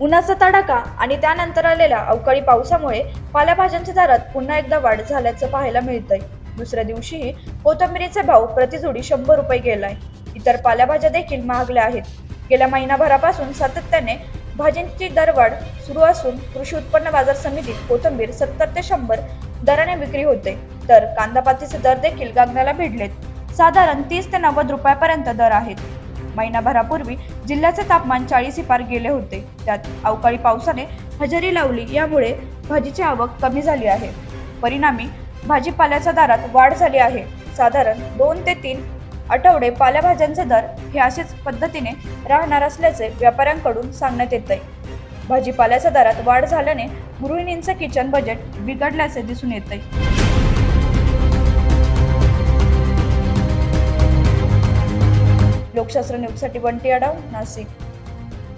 उन्हाचा तडाखा आणि त्यानंतर आलेल्या अवकाळी पावसामुळे पालेभाज्यांच्या दरात पुन्हा एकदा वाढ झाल्याचं पाहायला मिळतंय. दुसऱ्या दिवशीही कोथिंबिरीचे भाव प्रतिजोडी शंभर रुपये गेलाय. इतर पालेभाज्या देखील महागल्या आहेत. गेल्या महिनाभरापासून सातत्याने भाजींची दरवाढ सुरू असून कृषी उत्पन्न बाजार समितीत कोथिंबीर सत्तर ते शंभर दराने विक्री होते. तर कांदापातीचे दर देखील गगनाला भिडलेत. साधारण तीस ते नव्वद रुपयापर्यंत दर आहेत. महिनाभरापूर्वी जिल्ह्याचे तापमान चाळीस पार गेले होते. त्यात अवकाळी पावसाने हजेरी लावली यामुळे भाजीची आवक कमी झाली आहे. परिणामी भाजीपाल्याच्या दरात वाढ झाली आहे. साधारण दोन ते तीन आठवडे पालेभाज्यांचे दर हे असेच पद्धतीने राहणार असल्याचे व्यापाऱ्यांकडून सांगण्यात येत आहे. भाजीपाल्याच्या दरात वाढ झाल्याने गृहिणींचं किचन बजेट बिघडल्याचे दिसून येत आहे. લોકશાસ્ત્રને ઉપસાટી બંટિયાળા નાસિક